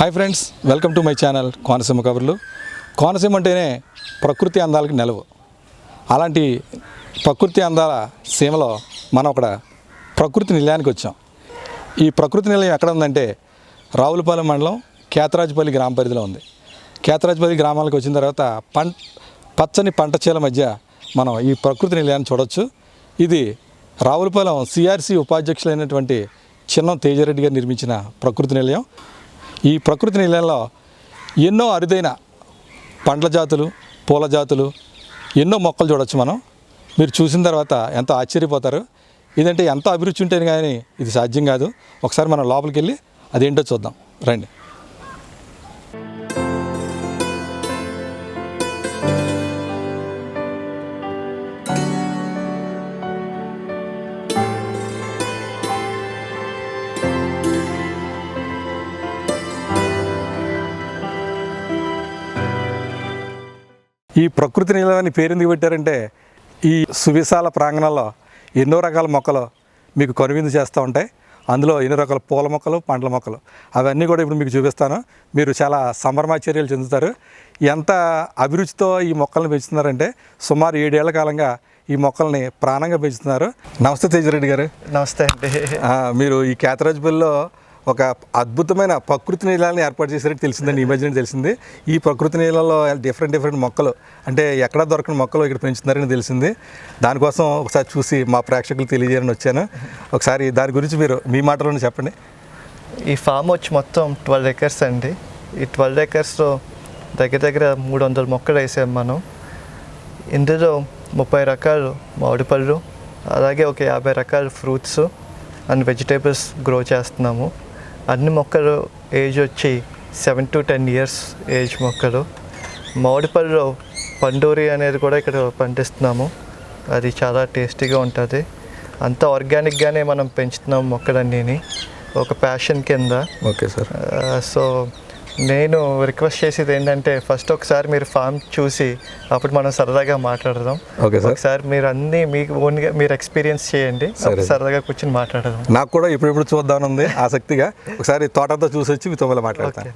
Hi friends welcome to my channel Konaseema కబుర్లు. కోనసీమ అంటేనే ప్రకృతి అందాలకి నిలవు. అలాంటి ప్రకృతి అందాల సీమలో మనం అక్కడ ప్రకృతి నిలయానికి వచ్చాం. ఈ ప్రకృతి నిలయం ఎక్కడ ఉందంటే రావులపాలెం మండలం కేతరాజుపల్లి గ్రామ పరిధిలో ఉంది. కేతరాజుపల్లి గ్రామాలకు వచ్చిన తర్వాత పం పచ్చని పంట చేల మధ్య మనం ఈ ప్రకృతి నిలయాన్ని చూడొచ్చు. ఇది రావులపాలెం సిఆర్సి ఉపాధ్యక్షులైనటువంటి చిన్నం తేజారెడ్డి గారు నిర్మించిన ప్రకృతి నిలయం. ఈ ప్రకృతి నిలయంలో ఎన్నో అరుదైన పండ్ల జాతులు పూల జాతులు ఎన్నో మొక్కలు చూడొచ్చు మనం. మీరు చూసిన తర్వాత ఎంతో ఆశ్చర్యపోతారు. ఇదంటే ఎంతో అభిరుచి ఉంటేనే కానీ ఇది సాధ్యం కాదు. ఒకసారి మనం లోపలికి వెళ్ళి అదేంటో చూద్దాం. రండి. ఈ ప్రకృతి నిలయాన్ని పేరు ఎందుకు పెట్టారంటే ఈ సువిశాల ప్రాంగణంలో ఎన్నో రకాల మొక్కలు మీకు కనువిందు చేస్తూ ఉంటాయి. అందులో ఎన్నో రకాల పూల మొక్కలు పండ్ల మొక్కలు. అవన్నీ కూడా ఇప్పుడు మీకు చూపిస్తాను. మీరు చాలా సంభ్రమాచర్యలు చెందుతారు. ఎంత అభిరుచితో ఈ మొక్కలను పెంచుతున్నారంటే సుమారు ఏడేళ్ళ కాలంగా ఈ మొక్కల్ని ప్రాణంగా పెంచుతున్నారు. నమస్తే తేజరెడ్డి గారు. నమస్తే అండి. మీరు ఈ కేతరాజుపల్లిలో ఒక అద్భుతమైన ప్రకృతి నీళ్ళని ఏర్పాటు చేశారని తెలిసిందండి ఈ మధ్యన తెలిసింది. ఈ ప్రకృతి నీళ్ళలో డిఫరెంట్ డిఫరెంట్ మొక్కలు అంటే ఎక్కడ దొరకని మొక్కలు ఇక్కడ పెంచుతున్నారని తెలిసింది. దానికోసం ఒకసారి చూసి మా ప్రేక్షకులు తెలియజేయని వచ్చాను. ఒకసారి దాని గురించి మీరు మీ మాటలోనే చెప్పండి. ఈ ఫామ్ వచ్చి మొత్తం ట్వెల్వ్ ఎకర్స్ అండి. ఈ ట్వెల్వ్ ఎకర్స్లో దగ్గర దగ్గర మూడు వందల మొక్కలు వేసాం మనం. ఇందులో ముప్పై రకాలు మామిడి పళ్ళు అలాగే ఒక యాభై రకాల ఫ్రూట్స్ అండ్ వెజిటేబుల్స్ గ్రో చేస్తున్నాము. అన్ని మొక్కలు ఏజ్ వచ్చి seven to ten years age మొక్కలు. మామిడి పళ్ళు పండూరి అనేది కూడా ఇక్కడ పండిస్తున్నాము. అది చాలా టేస్టీగా ఉంటుంది. అంతా ఆర్గానిక్గానే మనం పెంచుతున్నాం మొక్కలన్నీని. ఒక ప్యాషన్ కింద. Okay sir. సో నేను రిక్వెస్ట్ చేసేది ఏంటంటే ఫస్ట్ ఒకసారి మీరు ఫామ్ చూసి అప్పుడు మనం సరదాగా మాట్లాడదాం. Okay sir. ఒకసారి మీరు అన్నీ మీకు ఓన్గా మీరు ఎక్స్పీరియన్స్ చేయండి. సరదాగా కూర్చొని మాట్లాడదాం. నాకు కూడా ఇప్పుడెప్పుడు చూద్దామని ఉంది ఆసక్తిగా. ఒకసారి తోటంతా చూసి వచ్చి మీతో మళ్ళీ మాట్లాడతాను.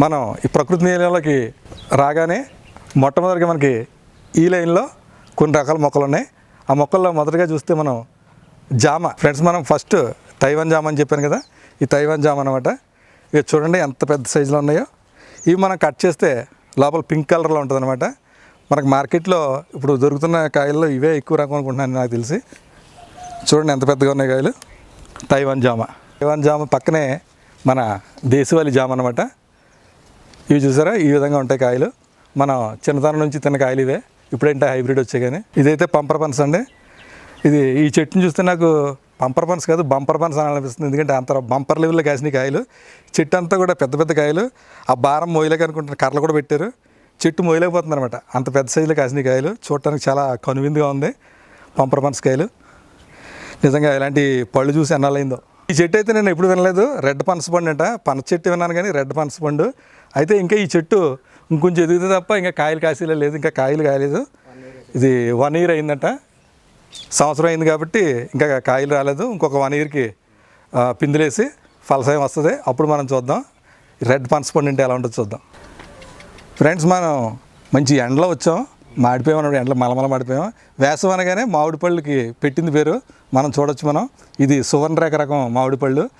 మనం ఈ ప్రకృతి నీళ్ళలోకి రాగానే మొట్టమొదటిగా మనకి ఈ లైన్లో కొన్ని రకాల మొక్కలు ఉన్నాయి. ఆ మొక్కల్లో మొదటగా చూస్తే మనం జామ. ఫ్రెండ్స్ మనం ఫస్ట్ తైవాన్ జామ అని చెప్పాను కదా ఈ తైవాన్ జామ అనమాట ఇక చూడండి ఎంత పెద్ద సైజులో ఉన్నాయో. ఇవి మనం కట్ చేస్తే లోపల పింక్ కలర్లో ఉంటుంది అనమాట మనకు మార్కెట్లో ఇప్పుడు దొరుకుతున్న కాయల్లో ఇవే ఎక్కువ రకం అనుకుంటున్నాను నాకు తెలిసి. చూడండి ఎంత పెద్దగా ఉన్నాయి కాయలు. తైవాన్ జామ. తైవాన్ జామ పక్కనే మన దేశవాళీ జామ అనమాట ఇవి చూసారా? ఈ విధంగా ఉంటాయి కాయలు. మన చిన్నతనం నుంచి తిన్న కాయలు ఇవే. ఇప్పుడేంటే హైబ్రిడ్ వచ్చాయి కానీ. ఇదైతే పంపర్ పనస అండి. ఇది ఈ చెట్టుని చూస్తే నాకు పంపర్ పన్స్ కాదు బంపర్ పనస అని అనిపిస్తుంది. ఎందుకంటే అంత బంపర్ లెవెల్లో కాసిన కాయలు. చెట్టు అంతా కూడా పెద్ద పెద్ద కాయలు. ఆ భారం మోయలేక అనుకుంటున్న కర్రలు కూడా పెట్టారు. చెట్టు మోయలేకపోతుంది అనమాట అంత పెద్ద సైజులో కాసిన కాయలు. చూడటానికి చాలా కనువిందుగా ఉంది పంపర్ పనస కాయలు. నిజంగా ఇలాంటి పళ్ళు చూసి ఎన్నాళ్ళైందో ఈ చెట్టు అయితే నేను ఎప్పుడు వినలేదు రెడ్ పనస పండు అంట. పనస చెట్టు విన్నాను కానీ రెడ్ పనస పండు. అయితే ఇంకా ఈ చెట్టు ఇంకొంచెం ఎదిగితే తప్ప ఇంకా కాయలు కాసేలా లేదు ఇంకా కాయలు కాయలేదు. ఇది వన్ ఇయర్ అయిందంట. సంవత్సరం అయింది కాబట్టి ఇంకా కాయలు రాలేదు. ఇంకొక వన్ ఇయర్కి పిందులేసి ఫలసాయం వస్తుంది. అప్పుడు మనం చూద్దాం. రెడ్ పనస పండు అంటే ఎలా ఉంటుందో చూద్దాం. ఫ్రెండ్స్ మనం మంచి ఎండలో వచ్చాం. మాడిపోయాం అన్నప్పుడు ఎండలో మలమల మాడిపోయాం. వేసవి అనగానే మామిడి పళ్ళుకి పెట్టింది పేరు. మనం చూడొచ్చు మనం. ఇది సువర్ణరేఖ రకం మామిడి పళ్ళు.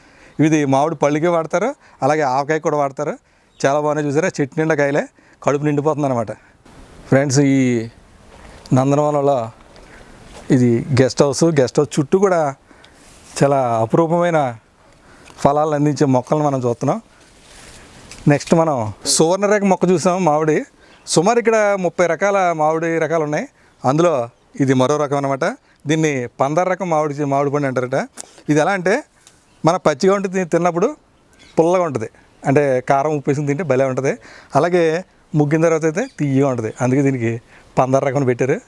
ఇది మామిడి పళ్ళుకి వాడతారు. అలాగే ఆవకాయ కూడా వాడతారు. చాలా బాగానే చూసారా? చెట్టు నిండా కాయలే. కడుపు నిండిపోతుంది అనమాట ఫ్రెండ్స్ ఈ నందనవనంలో ఇది గెస్ట్ హౌస్ గెస్ట్ హౌస్ చుట్టూ కూడా చాలా అపురూపమైన ఫలాలు అందించే మొక్కలను మనం చూస్తున్నాం. నెక్స్ట్ మనం సువర్ణరేఖ మొక్క చూసాం మామిడి. సుమారు ఇక్కడ ముప్పై రకాల మామిడి రకాలు ఉన్నాయి. అందులో ఇది మరో రకం అనమాట దీన్ని పందర రకం మామిడి మామిడి పండు అంటారట. ఇది ఎలా అంటే మన పచ్చిగా ఉంటుంది తిన్నప్పుడు పుల్లగా ఉంటుంది. అంటే కారం ఉప్పు తింటే భలే ఉంటుంది. అలాగే ముగ్గిన తర్వాత అయితే తీయగా ఉంటుంది. అందుకే దీనికి పందర రకం పెట్టారు.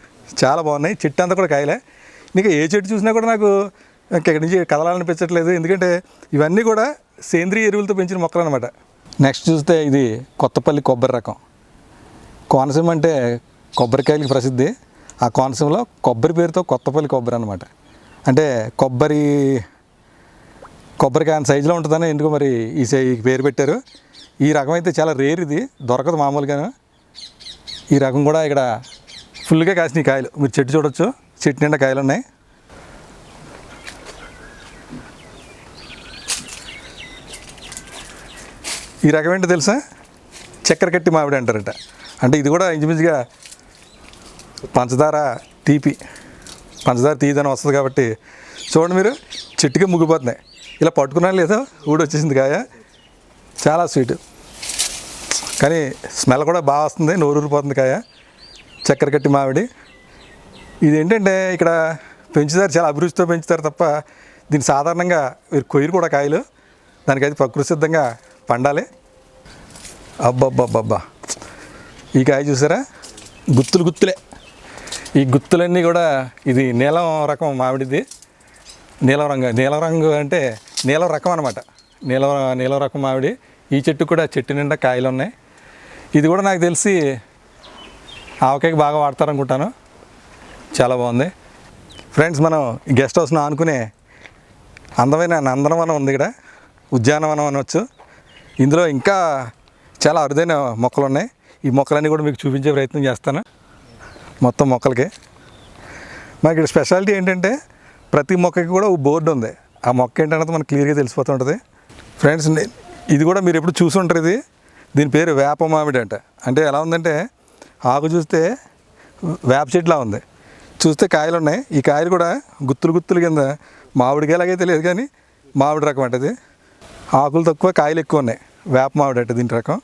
చాలా బాగున్నాయి. చెట్టు అంతా కూడా కాయలే. ఇంకా ఏ చెట్టు చూసినా కూడా నాకు ఇక్కడి నుంచి కదలాలనిపించట్లేదు. ఎందుకంటే ఇవన్నీ కూడా సేంద్రియ ఎరువులతో పెంచిన మొక్కలు అనమాట నెక్స్ట్ చూస్తే ఇది కొత్తపల్లి కొబ్బరి రకం. కోనసీమ అంటే కొబ్బరికాయలకి ప్రసిద్ధి. ఆ కోనసీమలో కొబ్బరి పేరుతో కొత్తపల్లి కొబ్బరి అనమాట అంటే కొబ్బరి కొబ్బరికాయ సైజులో ఉంటుందని ఎందుకు మరి ఈ సై- పేరు పెట్టారు. ఈ రకం అయితే చాలా రేర్ ఇది. దొరకదు మామూలుగాను. ఈ రకం కూడా ఇక్కడ ఫుల్గా కాసిన కాయలు. మీరు చెట్టు చూడొచ్చు. చెట్టు నిండా కాయలు ఉన్నాయి. ఈ రకం ఏంటో తెలుసా? చక్కెర కట్టి మామిడి అంటారట. అంటే ఇది కూడా ఇంచుమించుగా పంచదార తీపి. పంచదార తీయదని వస్తుంది కాబట్టి చూడండి మీరు. చెట్టుకే ముగ్గిపోతున్నాయి. ఇలా పట్టుకున్నా లేదో? ఊడి వచ్చేసింది కాయ చాలా స్వీట్. కానీ స్మెల్ కూడా బాగా వస్తుంది నోరూరిపోతుంది కాయ చక్కెర కట్టి మామిడి. ఇది ఏంటంటే ఇక్కడ పెంచుతారు చాలా అభిరుచితో పెంచుతారు తప్ప దీన్ని సాధారణంగా మీరు కొయ్యరు కూడా కాయలు. దానికైతే ప్రకృతి సిద్ధంగా పండాలి. అబ్బబ్బబ్బబ్బా. ఈ కాయ చూసారా? గుత్తులు గుత్తులే. ఈ గుత్తులన్నీ కూడా ఇది నీలం రకం మామిడిది. నీలం రంగు నీలం రంగు అంటే నీలం రకం అనమాట నీలం నీలం రకం మామిడి ఈ చెట్టు కూడా చెట్టు నిండా కాయలు ఉన్నాయి ఇది కూడా నాకు తెలిసి ఆవకాయకి బాగా వాడతారనుకుంటాను. చాలా బాగుంది. ఫ్రెండ్స్ మనం గెస్ట్ హౌస్ను ఆనుకునే అందమైన నందనవనం ఉంది ఇక్కడ. ఉద్యానవనం అనవచ్చు ఇందులో ఇంకా చాలా అరుదైన మొక్కలు ఉన్నాయి ఈ మొక్కలన్నీ కూడా మీకు చూపించే ప్రయత్నం చేస్తాను. మొత్తం మొక్కలకి. మాకు ఇక్కడ స్పెషాలిటీ ఏంటంటే ప్రతి మొక్కకి కూడా ఒక బోర్డు ఉంది. ఆ మొక్క ఏంటన్నది మనకు క్లియర్గా తెలిసిపోతూ ఉంటుంది ఫ్రెండ్స్ ఇది కూడా మీరు ఎప్పుడు చూసి ఉంటారు ఇది? దీని పేరు వేప మామిడి అంట. అంటే ఎలా ఉందంటే ఆకు చూస్తే వేప చెట్టులా ఉంది. చూస్తే కాయలు ఉన్నాయి. ఈ కాయలు కూడా గుత్తులు గుత్తులు కింద మామిడికాయలాగే తెలియదు కానీ మామిడి రకం అంటది ఆకులు తక్కువ కాయలు ఎక్కువ ఉన్నాయి. వేప మామిడి అంటే దీని రకం.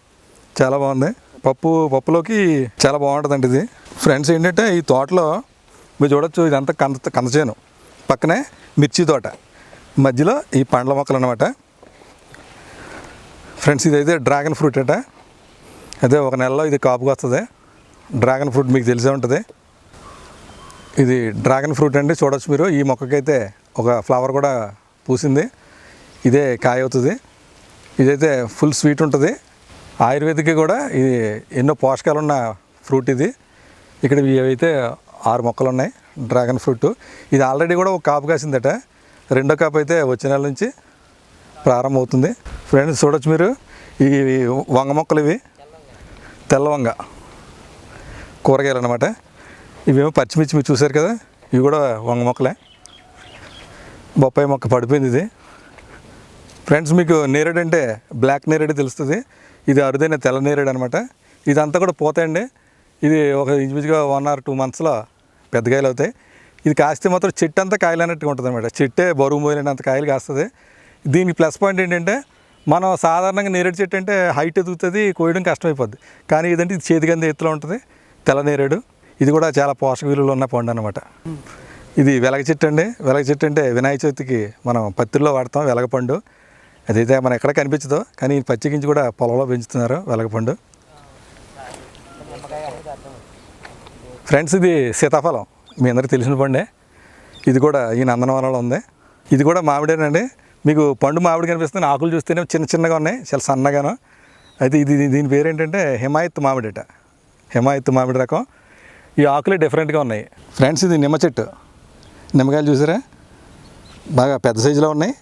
చాలా బాగుంది. పప్పు పప్పులోకి చాలా బాగుంటుందండి ఇది. ఫ్రెండ్స్ ఏంటంటే ఈ తోటలో మీరు చూడొచ్చు ఇదంతా కంద కందచేను పక్కనే మిర్చి తోట. మధ్యలో ఈ పండ్ల మొక్కలు అనమాట ఫ్రెండ్స్ ఇదైతే డ్రాగన్ ఫ్రూట్ అట. అదే ఒక నెలలో ఇది కాపుగా వస్తుంది. డ్రాగన్ ఫ్రూట్ మీకు తెలిసే ఉంటుంది. ఇది డ్రాగన్ ఫ్రూట్ అండి చూడొచ్చు మీరు. ఈ మొక్కకైతే ఒక ఫ్లవర్ కూడా పూసింది. ఇదే కాయ అవుతుంది ఇదైతే ఫుల్ స్వీట్ ఉంటుంది. ఆయుర్వేదిక్ కూడా ఇది ఎన్నో పోషకాలు ఉన్న ఫ్రూట్ ఇది. ఇక్కడ ఇవి అయితే ఆరు మొక్కలు ఉన్నాయి డ్రాగన్ ఫ్రూట్ ఇది ఆల్రెడీ కూడా ఒక కాపు కాసిందట రెండో కాపు అయితే వచ్చే నెల నుంచి ప్రారంభమవుతుంది. ఫ్రెండ్స్ చూడొచ్చు మీరు. ఈ వంగ మొక్కలు ఇవి. తెల్ల వంగ. కూరగాయలు అనమాట ఇవేమో పచ్చిమిర్చి మీరు చూసారు కదా. ఇవి కూడా వంగ మొక్కలే. బొప్పాయి మొక్క పడిపోయింది ఇది. ఫ్రెండ్స్ మీకు నేరేడు అంటే బ్లాక్ నేరేడు తెలుస్తుంది. ఇది అరుదైన తెల్ల నేరేడు అనమాట ఇదంతా కూడా పోతాయండి. ఇది ఒక ఇంచుమించుగా వన్ ఆర్ టూ మంత్స్లో పెద్దగాయలు అవుతాయి ఇది కాస్తే మాత్రం చెట్టు అంతా కాయలు అన్నట్టుగా ఉంటుంది అనమాట చెట్టే బరువు మోయలేనంత కాయలు కాస్తుంది. దీనికి ప్లస్ పాయింట్ ఏంటంటే మనం సాధారణంగా నేరేడు చెట్టు అంటే హైట్ ఎదుగుతుంది కోయడం కష్టమైపోద్ది. కానీ ఇదంటే ఇది చేతికంద ఎత్తులో ఉంటుంది తెల్ల నేరేడు. ఇది కూడా చాలా పోషక విలువలు ఉన్న పండు అనమాట ఇది వెలగ చెట్టు అండి. వెలగ చెట్టు అంటే వినాయక చవితికి మనం పత్తిలో వాడతాం వెలగపండు అదైతే మనం ఎక్కడ కనిపించదో కానీ పచ్చి పచ్చికించి కూడా పొలంలో పెంచుతున్నారు వెలగపండు ఫ్రెండ్స్ ఇది సీతాఫలం. మీ అందరికీ తెలిసిన పండే. ఇది కూడా ఈ నందనవనంలో ఉంది. ఇది కూడా మామిడేనండి. మీకు పండు మామిడి కనిపిస్తుంది. ఆకులు చూస్తేనే చిన్న చిన్నగా ఉన్నాయి. చాలా సన్నగాను. అయితే ఇది దీని పేరు ఏంటంటే హిమాయత్ మామిడిట. హిమాయత్ మామిడి రకం. ఈ ఆకులే డిఫరెంట్గా ఉన్నాయి. ఫ్రెండ్స్ ఇది నిమ్మ చెట్టు. నిమ్మకాయలు చూసారా? బాగా పెద్ద సైజులో ఉన్నాయి.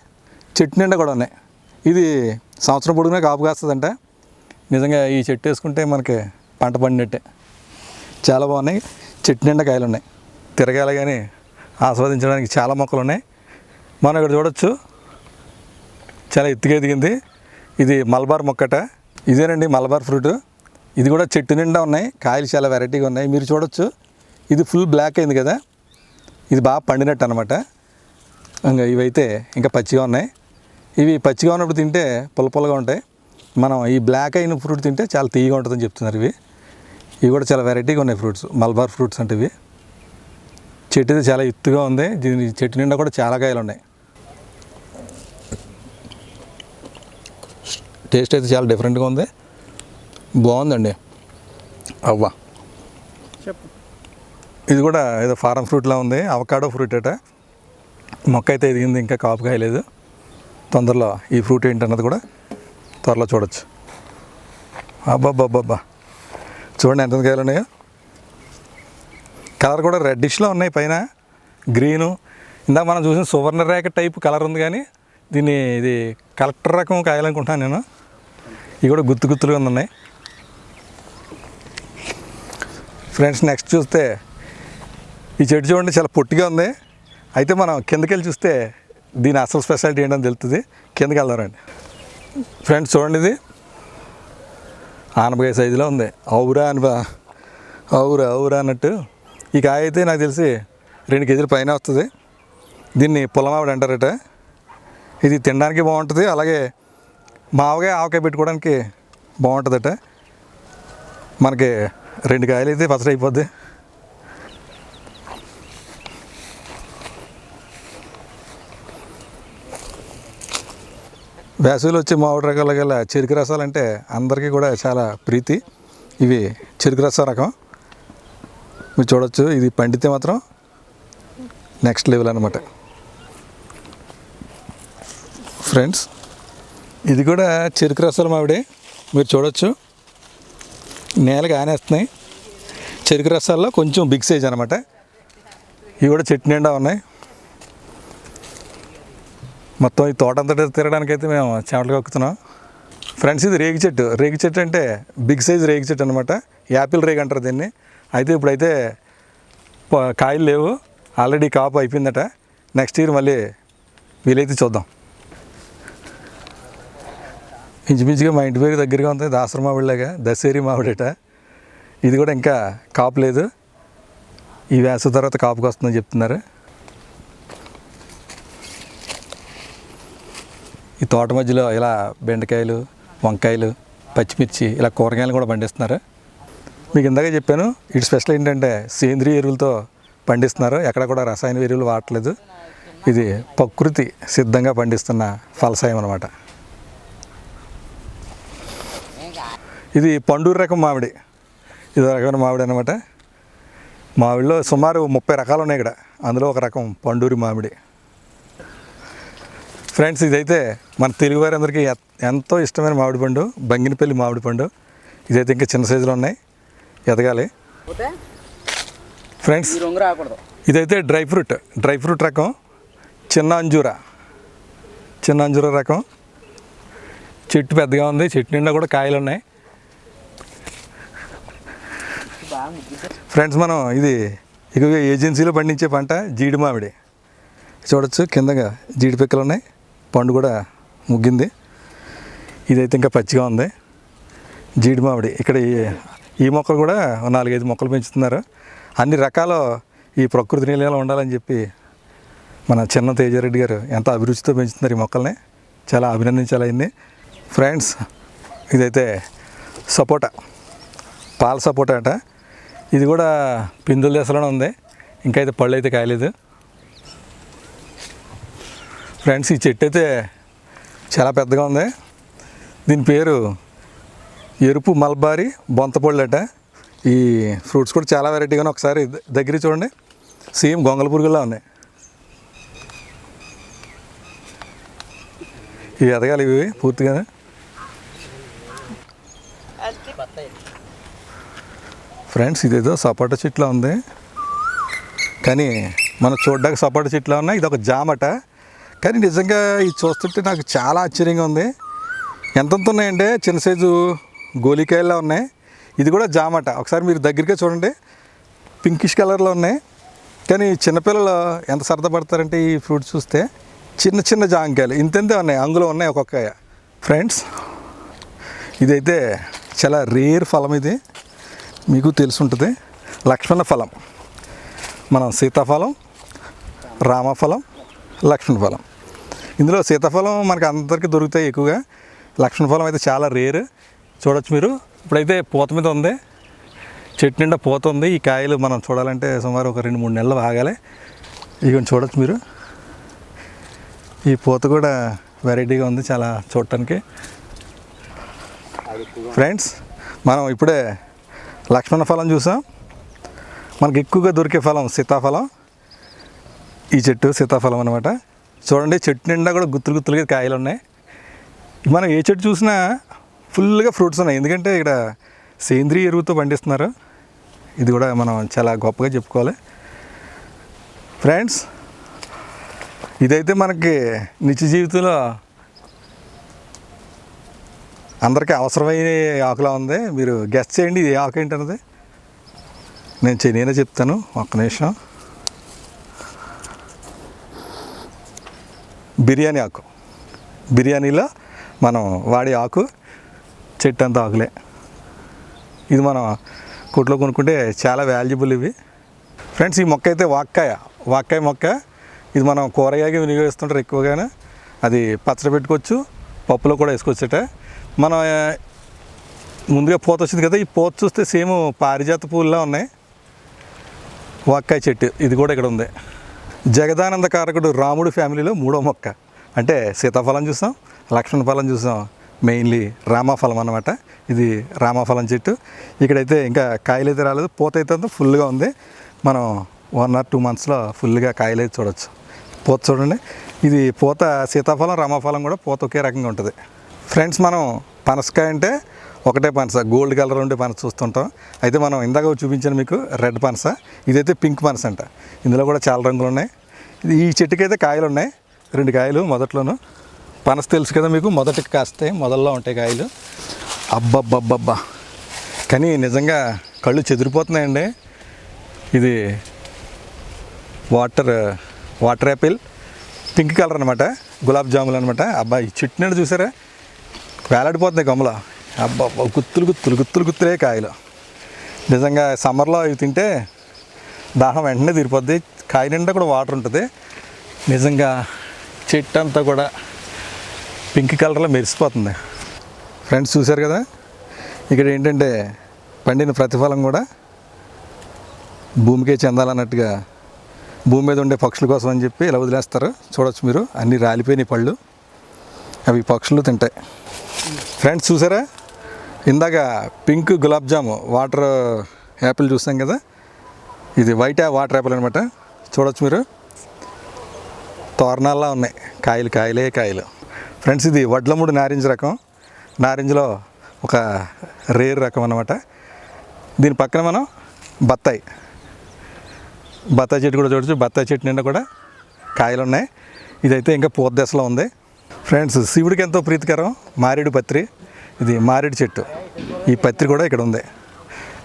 చెట్టు నిండా కూడా ఉన్నాయి. ఇది సంవత్సరం పొడుగునే కాపు కాస్తుందంట. నిజంగా ఈ చెట్టు వేసుకుంటే మనకి పంట పండినట్టే. చాలా బాగున్నాయి. చెట్టు నిండా కాయలు ఉన్నాయి తిరగాలి కానీ ఆస్వాదించడానికి చాలా మొక్కలు ఉన్నాయి. మనం ఇక్కడ చూడొచ్చు. చాలా ఎత్తుగా ఎదిగింది. ఇది మలబార్ మొక్కట. ఇదేనండి మలబార్ ఫ్రూట్. ఇది కూడా చెట్టు నిండా ఉన్నాయి. కాయలు చాలా వెరైటీగా ఉన్నాయి. మీరు చూడొచ్చు. ఇది ఫుల్ బ్లాక్ అయింది కదా. ఇది బాగా పండినట్టు అనమాట ఇంకా ఇవైతే ఇంకా పచ్చిగా ఉన్నాయి. ఇవి పచ్చిగా ఉన్నప్పుడు తింటే పుల్ల ఉంటాయి. మనం ఈ బ్లాక్ అయిన ఫ్రూట్ తింటే చాలా తీయగా ఉంటుందని చెప్తున్నారు ఇవి. ఇవి కూడా చాలా వెరైటీగా ఉన్నాయి ఫ్రూట్స్. మల్బార్ ఫ్రూట్స్ అంటే ఇవి. చెట్టు అయితే చాలా ఎత్తుగా ఉంది. దీని చెట్టు నిండా కూడా చాలా కాయలు ఉన్నాయి. టేస్ట్ అయితే చాలా డిఫరెంట్గా ఉంది. బాగుందండి. అవ్వా. ఇది కూడా ఏదో ఫారం ఫ్రూట్లా ఉంది. అవకాడో ఫ్రూట్ అట. మొక్క అయితే ఎదిగింది ఇంకా కాపు కాయలేదు తొందరలో ఈ ఫ్రూట్ ఏంటన్నది కూడా త్వరలో చూడొచ్చు. అబ్బాబ్బాబ్బా చూడండి ఎంత కాయలు ఉన్నాయో. కలర్ కూడా రెడ్డిష్లో ఉన్నాయి పైన. గ్రీను. ఇందాక మనం చూసిన సువర్ణ రేఖ టైప్ కలర్ ఉంది కానీ దీన్ని ఇది కలెక్టర్ రకం కాయాలనుకుంటున్నాను నేను. ఇవి కూడా గుత్తు గుత్తులుగా ఉన్నాయి. ఫ్రెండ్స్ నెక్స్ట్ చూస్తే ఈ చెట్టు చూడండి చాలా పొట్టిగా ఉంది. అయితే మనం కిందకెళ్ళి చూస్తే దీని అసలు స్పెషాలిటీ ఏంటని తెలుస్తుంది. కిందకి వెళ్దామండి ఫ్రెండ్స్ చూడండి ఇది. ఆనపకాయ సైజులో ఉంది. అవురా అని ఔరా ఔరా అవురా అన్నట్టు. ఈ కాయ అయితే నాకు తెలిసి రెండు కేజీల పైన వస్తుంది. దీన్ని పుల్లమావిడ అంటారట. ఇది తినడానికి బాగుంటుంది అలాగే మావగా ఆవకాయ పెట్టుకోవడానికి బాగుంటుందట. మనకి రెండు కాయలు అయితే పచ్చడి అయిపోద్ది. వేసవిలో వచ్చే మామిడి రకాల గల చెరుకు రసాలు అంటే అందరికీ కూడా చాలా ప్రీతి. ఇవి చెరుకు రసం రకం. మీరు చూడొచ్చు. ఇది పండితే మాత్రం నెక్స్ట్ లెవెల్ అనమాట ఫ్రెండ్స్ ఇది కూడా చెరుకు రసాలు మామిడి మీరు చూడొచ్చు. నేలకి ఆనేస్తున్నాయి. చెరుకు రసాల్లో కొంచెం బిగ్ సైజ్ అనమాట ఇవి కూడా చెట్టు నిండా ఉన్నాయి. మొత్తం ఈ తోట అంతటా తిరగడానికి అయితే మేము చెమటలు కక్కుతున్నాం. ఫ్రెండ్స్ ఇది రేగి చెట్టు. రేగి చెట్టు అంటే బిగ్ సైజ్ రేగి చెట్టు అనమాట యాపిల్ రేగి అంటారు దీన్ని. అయితే ఇప్పుడైతే కాయలు లేవు. ఆల్రెడీ కాపు అయిపోయిందట. నెక్స్ట్ ఇయర్ మళ్ళీ వీలైతే చూద్దాం. ఇంచుమించుగా మా ఇంటి పేరు దగ్గరగా ఉంది. దాసర మామిడిలాగా దసేరి మామిడట ఇది కూడా ఇంకా కాపు లేదు. ఈ వేసవి తర్వాత కాపుకి వస్తుందని చెప్తున్నారు. ఈ తోట మధ్యలో ఇలా బెండకాయలు వంకాయలు పచ్చిమిర్చి ఇలా కూరగాయలు కూడా పండిస్తున్నారు. మీకు ఇందాక చెప్పాను ఇటు స్పెషల్ ఏంటంటే సేంద్రియ ఎరువులతో పండిస్తున్నారు. ఎక్కడ కూడా రసాయన ఎరువులు వాడట్లేదు. ఇది ప్రకృతి సిద్ధంగా పండిస్తున్న ఫలసాయం అనమాట ఇది పండూరు రకం మామిడి. ఇది ఒక రకమైన మామిడి అనమాట మామిడిలో సుమారు ముప్పై రకాలు ఉన్నాయి ఇక్కడ. అందులో ఒక రకం పండూరి మామిడి. ఫ్రెండ్స్ ఇదైతే మన తెలుగు వారందరికీ ఎంతో ఇష్టమైన మామిడి పండు బంగినపల్లి మామిడి పండు. ఇదైతే ఇంకా చిన్న సైజులో ఉన్నాయి. ఎదగాలి. ఫ్రెండ్స్ ఇదైతే డ్రై ఫ్రూట్ డ్రై ఫ్రూట్ రకం చిన్న అంజూర చిన్న అంజూర రకం. చెట్టు పెద్దగా ఉంది చెట్టు నిండా కూడా కాయలు ఉన్నాయి. ఫ్రెండ్స్ మనం ఇది ఇక ఏజెన్సీలో పండించే పంట జీడి మామిడి. చూడొచ్చు కిందగా జీడి పిక్కలు ఉన్నాయి పండు కూడా ముగ్గింది. ఇదైతే ఇంకా పచ్చిగా ఉంది. జీడి మామిడి ఇక్కడ ఈ- మొక్కలు కూడా నాలుగైదు మొక్కలు పెంచుతున్నారు. అన్ని రకాల ఈ ప్రకృతి నీళ్ళలో ఉండాలని చెప్పి మన చిన్న తేజారెడ్డి గారు ఎంత అభిరుచితో పెంచుతున్నారు ఈ మొక్కల్ని. చాలా అభినందించాలి అయింది ఫ్రెండ్స్ ఇదైతే సపోటా పాల సపోటా అట. ఇది కూడా పిందుల దశలోనే ఉంది. ఇంకా అయితే పళ్ళు అయితే కాయలేదు. ఫ్రెండ్స్ ఈ చెట్టు అయితే చాలా పెద్దగా ఉంది. దీని పేరు ఎరుపు మల్బారీ బొంతపళ్ళట. ఈ ఫ్రూట్స్ కూడా చాలా వెరైటీగానే ఒకసారి దగ్గర చూడండి. సేమ్ గొంగల పురుగులా ఉన్నాయి. ఇవి ఎదగాలి ఇవి పూర్తిగా ఫ్రెండ్స్ ఇదేదో సపోటా చెట్లా ఉంది. కానీ మనం చూడ్డానికి సపోటా చెట్లా ఉన్నాయి. ఇది ఒక జామట. కానీ నిజంగా ఇది చూస్తుంటే నాకు చాలా ఆశ్చర్యంగా ఉంది. ఎంతెంత ఉన్నాయంటే చిన్న సైజు గోలికాయల్లో ఉన్నాయి. ఇది కూడా జామట. ఒకసారి మీరు దగ్గరగా చూడండి. పింకిష్ కలర్లో ఉన్నాయి. కానీ చిన్నపిల్లలు ఎంత సరదా పడతారంటే ఈ ఫ్రూట్ చూస్తే చిన్న చిన్న జాంకాయలు. ఇంతెంతే ఉన్నాయి. అందులో ఉన్నాయి ఒక్కొక్క ఫ్రెండ్స్ ఇదైతే చాలా రేర్ ఫలం ఇది. మీకు తెలుసుంటుంది. లక్ష్మణ ఫలం. మనం సీతాఫలం రామఫలం లక్ష్మణ ఫలం. ఇందులో సీతాఫలం మనకు అందరికీ దొరుకుతాయి ఎక్కువగా. లక్ష్మణ ఫలం అయితే చాలా రేర్. చూడొచ్చు మీరు. ఇప్పుడైతే పూత మీద ఉంది. చెట్టు నిండా పూత ఉంది. ఈ కాయలు మనం చూడాలంటే సుమారు ఒక రెండు మూడు నెలలు ఆగాలి. ఇక చూడొచ్చు మీరు. ఈ పూత కూడా వెరైటీగా ఉంది చాలా చూడటానికి. ఫ్రెండ్స్ మనం ఇప్పుడే లక్ష్మణ ఫలం చూసాం. మనకి ఎక్కువగా దొరికే ఫలం సీతాఫలం. ఈ చెట్టు సీతాఫలం అనమాట చూడండి చెట్టు నిండా కూడా గుత్తులు గుత్తులుగా కాయలు ఉన్నాయి. మనం ఏ చెట్టు చూసినా ఫుల్గా ఫ్రూట్స్ ఉన్నాయి. ఎందుకంటే ఇక్కడ సేంద్రియ ఎరువుతో పండిస్తున్నారు. ఇది కూడా మనం చాలా గొప్పగా చెప్పుకోవాలి. ఫ్రెండ్స్ ఇదైతే మనకి నిత్య జీవితంలో అందరికీ అవసరమైన ఆకులా ఉంది. మీరు గెస్ట్ చేయండి ఇది ఆకు ఏంటన్నది. నేను చె- నేనే చెప్తాను. ఒక్క నిమిషం. బిర్యానీ ఆకు. బిర్యానీలో మనం వాడే ఆకు చెట్టు అంత ఆకులే. ఇది మనం కొట్లో కొనుక్కుంటే చాలా వాల్యుబుల్ ఇవి. ఫ్రెండ్స్ ఈ మొక్క అయితే వాక్కాయ. వాక్కాయ మొక్క. ఇది మనం కూరగాయగా వినియోగిస్తుంటారు ఎక్కువగానే. అది పచ్చడి పెట్టుకోవచ్చు పప్పులో కూడా వేసుకోవచ్చట. మనం ముందుగా పూత వచ్చింది కదా ఈ పూత చూస్తే సేమ్ పారిజాత పూల్లా ఉన్నాయి. వాక్కాయ చెట్టు ఇది కూడా ఇక్కడ ఉంది. జగదానంద కారకుడు రాముడు ఫ్యామిలీలో మూడో మొక్క. అంటే సీతాఫలం చూసాం లక్ష్మణ ఫలం చూసాం మెయిన్లీ రామాఫలం అన్నమాట. ఇది రామాఫలం చెట్టు. ఇక్కడైతే ఇంకా కాయలు అయితే రాలేదు. పూత అయితే ఫుల్గా ఉంది. మనం వన్ ఆర్ టూ మంత్స్లో ఫుల్గా కాయలు అయితే చూడొచ్చు. పూత చూడండి. ఇది పూత సీతాఫలం రామాఫలం కూడా పూత ఒకే రకంగా ఉంటుంది. ఫ్రెండ్స్ మనం పనసకాయ అంటే ఒకటే పనస. గోల్డ్ కలర్ ఉండే పనస చూస్తుంటాం. అయితే మనం ఇందాక చూపించాను మీకు రెడ్ పనస. ఇదైతే పింక్ పనస అంట. ఇందులో కూడా చాలా రంగులు ఉన్నాయి. ఇది ఈ చెట్టుకైతే కాయలు ఉన్నాయి. రెండు కాయలు మొదట్లోనూ. పనస తెలుసు కదా మీకు? మొదటికి కాస్తాయి మొదల్లో ఉంటాయి కాయలు. అబ్బబ్బబ్బబ్బా. కానీ నిజంగా కళ్ళు చెదిరిపోతున్నాయండి. ఇది water water apple. Pink colour అనమాట గులాబ్ జాములు అనమాట అబ్బా ఈ చెట్టు చూసారా? వేలాడిపోతున్నాయి కొమ్మల. అబ్బా అబ్బా, గుత్తులు గుత్తులు గుత్తులు గుత్తులే కాయలు. నిజంగా సమ్మర్లో ఇవి తింటే దాహం వెంటనే తీరిపోద్ది. కాయ నిండా కూడా వాటర్ ఉంటుంది. నిజంగా చెట్టు అంతా కూడా పింక్ కలర్లో మెరిసిపోతుంది. ఫ్రెండ్స్ చూశారు కదా? ఇక్కడ ఏంటంటే పండిన ప్రతిఫలం కూడా భూమికే చెందాలన్నట్టుగా భూమి మీద ఉండే పక్షుల కోసం అని చెప్పి ఇలా వదిలేస్తారు. చూడొచ్చు మీరు అన్ని రాలిపోయినాయి పళ్ళు. అవి పక్షులు తింటాయి. ఫ్రెండ్స్ చూసారా ఇందాక పింక్ గులాబ్ జాము వాటర్ యాపిల్ చూసాం కదా? ఇది వైట్ వాటర్ యాపిల్ అనమాట చూడొచ్చు మీరు. తోరణాల్లా ఉన్నాయి. కాయలు కాయలే కాయలు. ఫ్రెండ్స్ ఇది వడ్లమూడి నారింజ రకం. నారింజలో ఒక రేర్ రకం అనమాట దీని పక్కన మనం బత్తాయి. బత్తాయి చెట్టు కూడా చూడొచ్చు. బత్తాయి చెట్టు నిండా కూడా కాయలు ఉన్నాయి ఇదైతే ఇంకా పూత దశలో ఉంది. ఫ్రెండ్స్ శివుడికి ఎంతో ప్రీతికరం మారేడు పత్రి. ఇది మారేడు చెట్టు. ఈ పత్రి కూడా ఇక్కడ ఉంది.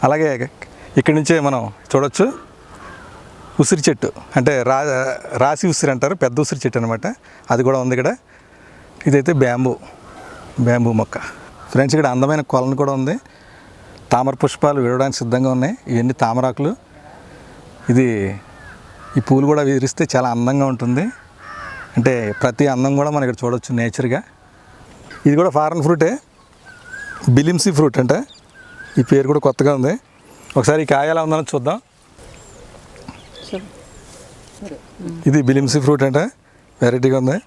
అలాగే ఇక్కడి నుంచే మనం చూడొచ్చు. ఉసిరి చెట్టు. అంటే రా రాసి ఉసిరి అంటారు. పెద్ద ఉసిరి చెట్టు అనమాట అది కూడా ఉంది ఇక్కడ. ఇదైతే బ్యాంబూ బ్యాంబూ మొక్క. ఫ్రెండ్స్ ఇక్కడ అందమైన కొలను కూడా ఉంది. తామర పుష్పాలు విడడానికి సిద్ధంగా ఉన్నాయి. ఇవన్నీ తామరాకులు. ఇది ఈ పూలు కూడా విరిస్తే చాలా అందంగా ఉంటుంది. అంటే ప్రతి అందం కూడా మనం ఇక్కడ చూడొచ్చు నేచర్గా. ఇది కూడా ఫారెన్ ఫ్రూటే. బిలిమ్సీ ఫ్రూట్ అంటే. ఈ పేరు కూడా కొత్తగా ఉంది. ఒకసారి ఈ కాయ ఎలా ఉందని చూద్దాం. ఇది బిలిమ్సీ ఫ్రూట్ అంటే. వెరైటీగా ఉంది.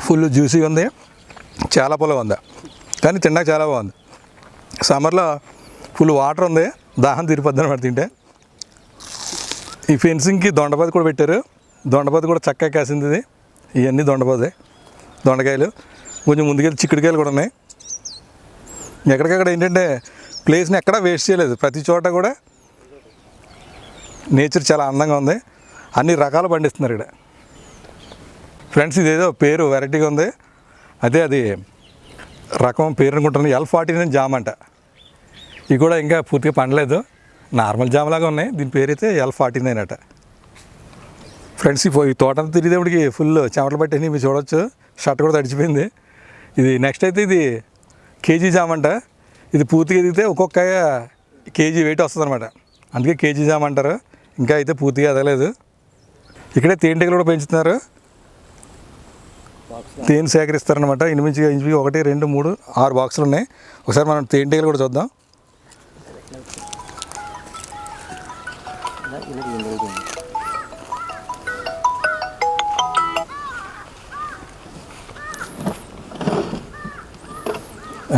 ఫుల్ జ్యూసీగా ఉంది. చాలా పొలం ఉంది. కానీ తిన్నాక చాలా బాగుంది. సమ్మర్లో ఫుల్ వాటర్ ఉంది. దాహం తీరిపోద్ది అనమాట తింటే. ఈ ఫెన్సింగ్కి దొండపది కూడా పెట్టారు. దొండపది కూడా చక్కగా కాసింది ఇది. ఇవన్నీ దొండపది. దొండకాయలు. కొంచెం ముందుకెళ్ళి చిక్కుడుకాయలు కూడా ఉన్నాయి. ఎక్కడికక్కడ ఏంటంటే ప్లేస్ని ఎక్కడా వేస్ట్ చేయలేదు. ప్రతి చోట కూడా నేచర్ చాలా అందంగా ఉంది. అన్ని రకాలు పండిస్తున్నారు ఇక్కడ. ఫ్రెండ్స్ ఇదేదో పేరు వెరైటీగా ఉంది. అదే అది రకం పేరు అనుకుంటున్నాను ఎల్ ఫార్టీ నైన్ జామ్ అంట. ఇవి కూడా ఇంకా పూర్తిగా పండలేదు. నార్మల్ జామ్ లాగా ఉన్నాయి. దీని పేరు అయితే ఎల్ ఫార్టీ నైన్ అట. ఫ్రెండ్స్ ఈ ఈ తోట తిరిగేటప్పటికి ఫుల్ చెమటలు పట్టేసి మీరు చూడొచ్చు. షర్ట్ కూడా తడిచిపోయింది. ఇది నెక్స్ట్ అయితే ఇది కేజీ జామ్ అంట. ఇది పూర్తిగా ఎదిగితే ఒక్కొక్క కేజీ వెయిట్ వస్తుంది అనమాట అందుకే కేజీ జామ్ అంటారు. ఇంకా అయితే పూర్తిగా ఎదగలేదు ఇక్కడే తేనెటీగలు కూడా పెంచుతున్నారు. తేనె సేకరిస్తారనమాట ఇంచుమించుగా ఇంచుమించు ఒకటి రెండు మూడు ఆరు బాక్సులు ఉన్నాయి. ఒకసారి మనం తేనెటీగలు కూడా చూద్దాం.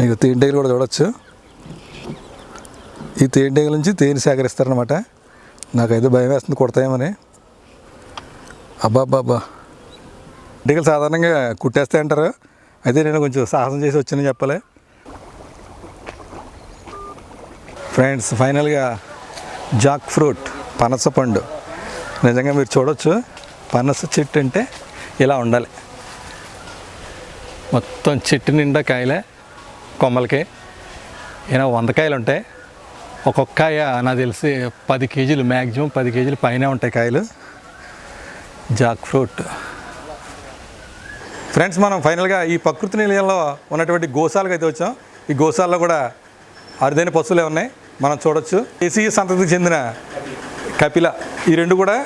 ఇక తేనెటీగలు కూడా చూడొచ్చు. ఈ తేనెటీగల నుంచి తేనె సేకరిస్తారనమాట నాకైతే భయం వేస్తుంది కొడతాయేమని. అబ్బా అబ్బా అబ్బా. డిగలు సాధారణంగా కుట్టేస్తాయి అంటారు. అయితే నేను కొంచెం సాహసం చేసి వచ్చానని చెప్పాలి. ఫ్రెండ్స్ ఫైనల్గా జాక్ ఫ్రూట్ పనస పండు. నిజంగా మీరు చూడొచ్చు. పనస చెట్టు అంటే ఇలా ఉండాలి. మొత్తం చెట్టు నిండా కాయలే కొమ్మలకి. ఏమైనా వంద కాయలు ఉంటాయి ఒక్కొక్క కాయ నాకు తెలిసి పది కేజీలు మ్యాక్సిమం పది కేజీలు పైన ఉంటాయి కాయలు. Jack fruit. ఫ్రెండ్స్ మనం ఫైనల్గా ఈ ప్రకృతి నిలయంలో ఉన్నటువంటి గోశాలకు అయితే వచ్చాం. ఈ గోశాలలో కూడా అరుదైన పశువులే ఉన్నాయి. మనం చూడొచ్చు. ఏసీ సంతతికి చెందిన కపిల. ఈ రెండు కూడా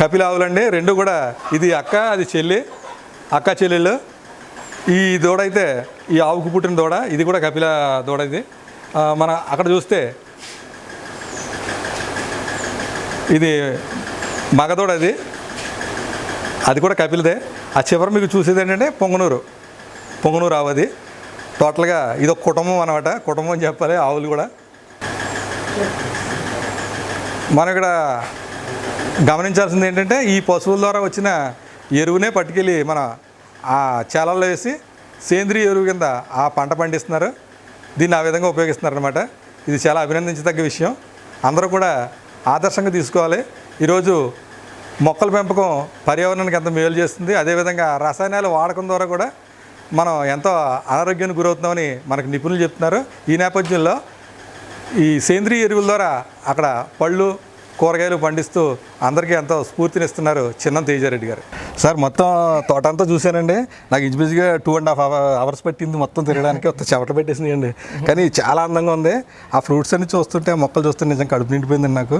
కపిల ఆవులండి. రెండు కూడా ఇది అక్క అది చెల్లి. అక్క చెల్లెళ్ళు. ఈ దూడ అయితే ఈ ఆవుకు పుట్టిన దూడ. ఇది కూడా కపిల దూడ ఇది. మన అక్కడ చూస్తే ఇది మగదోడు అది. అది కూడా కపిలదే. ఆ చివరి మీకు చూసేది ఏంటంటే పొంగనూరు. పొంగనూరు ఆవది. అది టోటల్గా ఇది ఒక కుటుంబం అనమాట కుటుంబం అని చెప్పాలి ఆవులు కూడా. మనం ఇక్కడ గమనించాల్సింది ఏంటంటే ఈ పశువుల ద్వారా వచ్చిన ఎరువునే పట్టుకెళ్ళి మన ఆ చేలల్లో వేసి సేంద్రియ ఎరువు కింద ఆ పంట పండిస్తున్నారు. దీన్ని ఆ విధంగా ఉపయోగిస్తున్నారు అనమాట ఇది చాలా అభినందించదగ్గ విషయం. అందరూ కూడా ఆదర్శంగా తీసుకోవాలి. ఈరోజు మొక్కల పెంపకం పర్యావరణానికి ఎంత మేలు చేస్తుంది అదేవిధంగా రసాయనాలు వాడకం ద్వారా కూడా మనం ఎంతో అనారోగ్యానికి గురవుతున్నామని మనకు నిపుణులు చెప్తున్నారు. ఈ నేపథ్యంలో ఈ సేంద్రియ ఎరువుల ద్వారా అక్కడ పళ్ళు కూరగాయలు పండిస్తూ అందరికీ ఎంతో స్ఫూర్తినిస్తున్నారు చిన్నం తేజారెడ్డి గారు. సార్ మొత్తం తోట అంతా చూశానండి. నాకు ఇంచుమించుగా టూ అండ్ హాఫ్ అవర్స్ పట్టింది మొత్తం తిరగడానికి ఒక చెమట పెట్టేసినాయండి. కానీ చాలా అందంగా ఉంది. ఆ ఫ్రూట్స్ అన్ని చూస్తుంటే మొక్కలు చూస్తుంటే నిజంగా కడుపు నిండిపోయిందండి నాకు.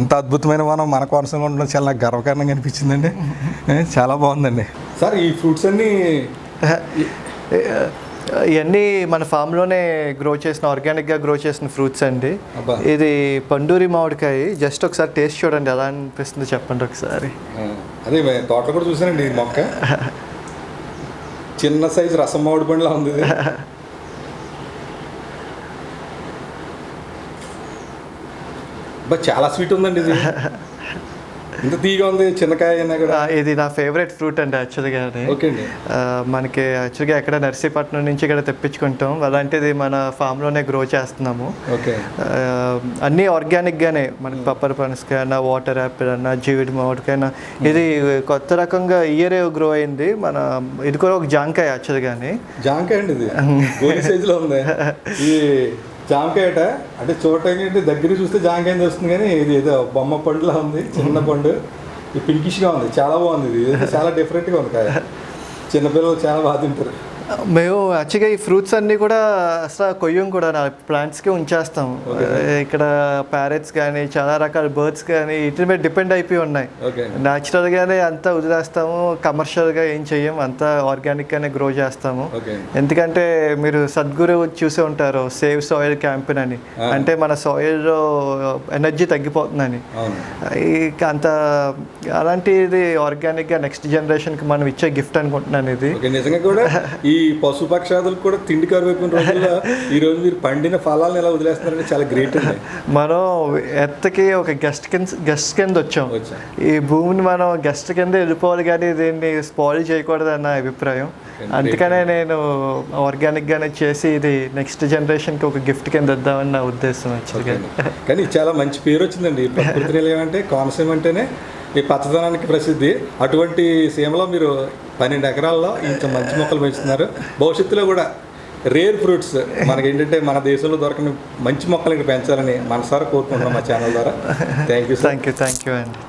ఎంత అద్భుతమైన మనం మన కోనసంగా ఉండడం చాలా నాకు గర్వకారణంగా అనిపించిందండి. చాలా బాగుందండి. సార్ ఈ ఫ్రూట్స్ అన్నీ ఇవన్నీ మన ఫామ్లోనే గ్రో చేసిన ఆర్గానిక్గా గ్రో చేసిన ఫ్రూట్స్ అండి. ఇది పండూరి మామిడికాయ. జస్ట్ ఒకసారి టేస్ట్ చూడండి ఎలా అనిపిస్తుంది చెప్పండి ఒకసారి. అదే తోట కూడా చూసానండి ఈ మొక్క. చిన్న సైజు రసం మామిడి పండులా ఉంది చాలా స్వీట్ ఉందండి ఇది. ఇంత తీగా ఉంది చిన్నకాయ కూడా. ఇది నా ఫేవరెట్ ఫ్రూట్ అండి యాక్చువల్గా మనకి యాక్చువల్గా ఎక్కడ నర్సీపట్నం నుంచి ఇక్కడ తెప్పించుకుంటాం. అలాంటిది మన ఫామ్లోనే గ్రో చేస్తున్నాము. అన్నీ ఆర్గానిక్గానే మనకి పప్పర్ పనసకాయ అన్న వాటర్ యాపిల్ అన్న జీవిడి మామిడికాయ ఇది కొత్త రకంగా ఇయరే గ్రో అయింది. మన ఇది కూడా ఒక జాంకాయ యాక్చువల్గానే జామకాయ అండి ఇది. సైజులో ఉంది. జామకాయట అంటే చూడటానికి దగ్గర చూస్తే జామకాయ వస్తుంది కానీ ఇది ఏదో బొమ్మ పండులా ఉంది చిన్న పండు. పింకిష్గా ఉంది చాలా బాగుంది ఇది. ఇది చాలా డిఫరెంట్గా ఉంది కాయ. చిన్నపిల్లలు చాలా బాగా తింటారు. మేము యాక్చువల్గా ఈ ఫ్రూట్స్ అన్నీ కూడా అసలు కొయ్యం కూడా నా ప్లాంట్స్కి ఉంచేస్తాం. ఇక్కడ ప్యారెట్స్ కానీ చాలా రకాల బర్డ్స్ కానీ వీటి మీద డిపెండ్ అయిపోయి ఉన్నాయి. న్యాచురల్గానే అంతా వదిలేస్తాము కమర్షియల్గా ఏం చెయ్యం అంతా ఆర్గానిక్గానే గ్రో చేస్తాము. ఎందుకంటే మీరు సద్గురు చూసే ఉంటారు సేవ్ సాయిల్ క్యాంపెయిన్ అని. అంటే మన సాయిల్లో ఎనర్జీ తగ్గిపోతుందని. అంత అలాంటిది ఆర్గానిక్గా నెక్స్ట్ జనరేషన్కి మనం ఇచ్చే గిఫ్ట్ అనుకుంటున్నాను ఇది. నిజంగా కూడా ఈ పశుపక్షాదులకు కూడా తిండి కరువైపోయిన రోజుల్లో ఈ రోజు మీరు పండిన ఫలాలను ఎలా వదిలేస్తున్నారంటే చాలా గ్రేట్ అండి. మనం ఎత్తకి ఒక గెస్ట్ కింద గెస్ట్ కింద వచ్చాం. ఈ భూమిని మనం గెస్ట్ కింద వెళ్ళిపోవాలి కానీ దీన్ని స్పాయిల్ చేయకూడదు అన్న అభిప్రాయం. అందుకనే నేను ఆర్గానిక్గానే చేసి ఇది నెక్స్ట్ జనరేషన్కి ఒక గిఫ్ట్ కింద ఇద్దామని నా ఉద్దేశం యాక్చువల్గా కానీ చాలా మంచి పేరు వచ్చిందండి. ఈ ప్రకృతి నిలయం అంటే కోనసీమ అంటేనే ఈ పచ్చదనానికి ప్రసిద్ధి. అటువంటి సీమలో మీరు పన్నెండు ఎకరాల్లో ఇంత మంచి మొక్కలు పెంచుతున్నారు. భవిష్యత్తులో కూడా రేర్ ఫ్రూట్స్ మనకి ఏంటంటే మన దేశంలో దొరకని మంచి మొక్కలు ఇక్కడ పెంచాలని మనసారా కోరుకుంటున్నాం మా ఛానల్ ద్వారా. Thank you thank you thank you అండి.